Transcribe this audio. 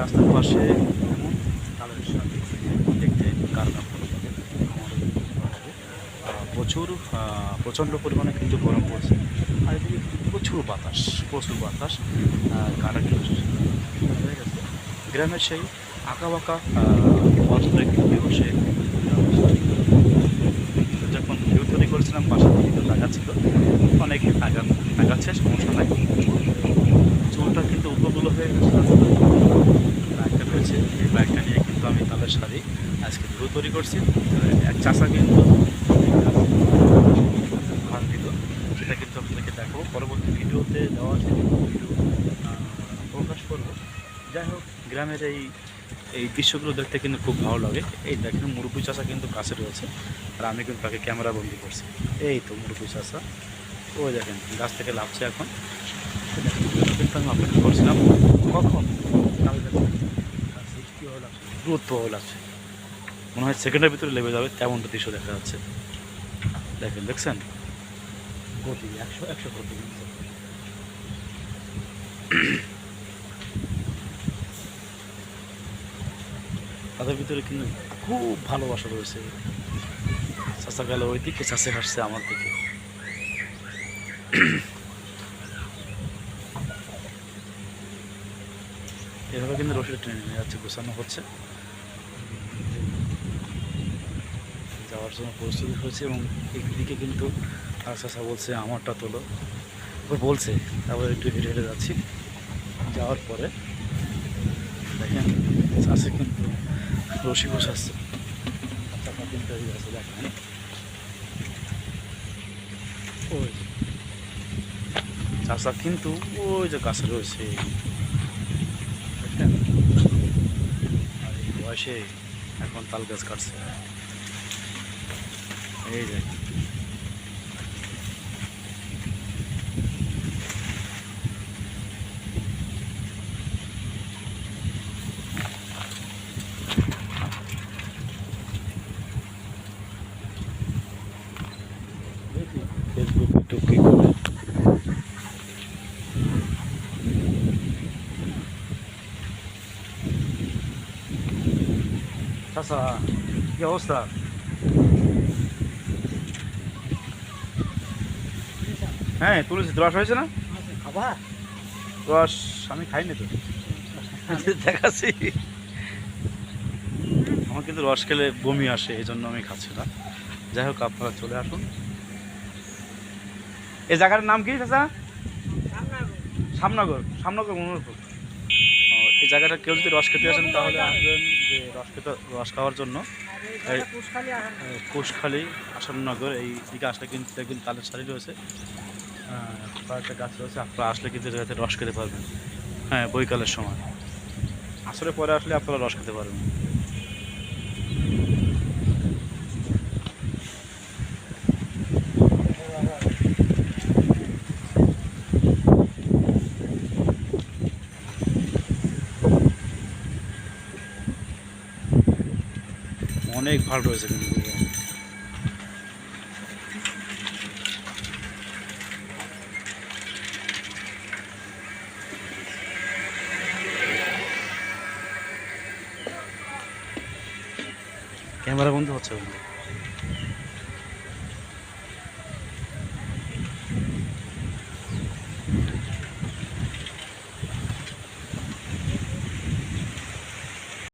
রাস্তার পাশে তালের সাথে দেখতে কার না ভালো লাগে আমারও কিন্তু ভালো লাগে আহ, প্রচুর প্রচণ্ড পরিমাণে কিন্তু গরম পড়ছে। আর এদিকে প্রচুর বাতাস প্রচুর বাতাস। আর কারা কিন্তু হয়ে গেছে। গ্রামের সেই আঁকা বাঁকা কিন্তু বসে যখন ভিউ তৈরি করেছিলাম পাশে কিন্তু লাগাচ্ছিল অনেক আগা আগাচ্ছে সমস্যা নাই। চুলটা কিন্তু উপগুলো হয়ে গেছে বাইকটা রয়েছে এই বাইকটা নিয়ে কিন্তু শাড়ি আজকে ভিউ তৈরি করছি। এক চাষা কিন্তু ভাগ দিল। সেটা কিন্তু আপনাদেরকে দেখাবো। পরবর্তী ভিডিওতে দেওয়া আছে ভিডিও প্রকাশ করব। যাই হোক, গ্রামের এই এই দৃশ্যগুলো দেখতে কিন্তু খুব ভালো লাগে। এই দেখেন, মুরব্বী চাষা কিন্তু কাছে রয়েছে। আর আমি কিন্তু তাকে ক্যামেরা বন্দি করছি। এই তো মুরব্বী চাষা ও দেখেন, গাছ থেকে লাভছে এখন। কিন্তু আমি আপলোড করছিলাম কখন কাল দেখেন, গাছ কীভাবে প্রভাবে লাগছে মনে হয় সেকেন্ডের ভিতরে লেগে যাবে তেমনটা দৃশ্য দেখা যাচ্ছে। দেখেন দেখছেন? গতি একশো একশো গতি তাদের ভিতরে কিন্তু খুব ভালোবাসা রয়েছে। চাষা গেল ওই দিকে চাষে হাসছে আমার দিকে। এভাবে কিন্তু রসিদ ট্রেনে যাচ্ছে গোছানো হচ্ছে। যাওয়ার জন্য প্রস্তুতি হয়েছে এবং একদিকে কিন্তু চাষা বলছে, আমারটা তোলো। বলছে, তারপরে একটু হেঁটে হেঁটে যাচ্ছি। যাওয়ার পরে দেখেন চাষে কিন্তু রশি বসাচ্ছে। চাপা কিন্তু গেছে দেখেন ওই। চাষা কিন্তু ওই যে গাছে রয়েছে। দেখেন? আর এই বয়সে এখন তাল গাছ কাটছে। এই যে। ফেসবুকে একটু কি করে? কি অবস্থা? হ্যাঁ তুলেছি। রস হয়েছে না? খাবার রস আমি খাইনি তো। দেখাচ্ছি। আমার কিন্তু রস খেলে বমি আসে এই জন্য আমি খাচ্ছি না। যাই হোক আপনারা চলে আসুন। এই জায়গাটার নাম কি চাচা? সামনগর। সামনগর মনোরপুর এই জায়গাটা কেউ যদি রস খেতে আসেন তাহলে আসবেন যে রস খেতে রস খাওয়ার জন্য। কোষখালী আসননগর এই দিকে আসলে কিন্তু দেখবেন তালের শাড়ি রয়েছে। গাছ রয়েছে, আপনারা আসলে কিন্তু রস খেতে পারবেন। হ্যাঁ সময়। আসলে পরে আসলে আপনারা রস খেতে পারবেন। অনেক ভালো রয়েছে কিন্তু। ক্যামেরা বন্ধ হচ্ছে বন্ধু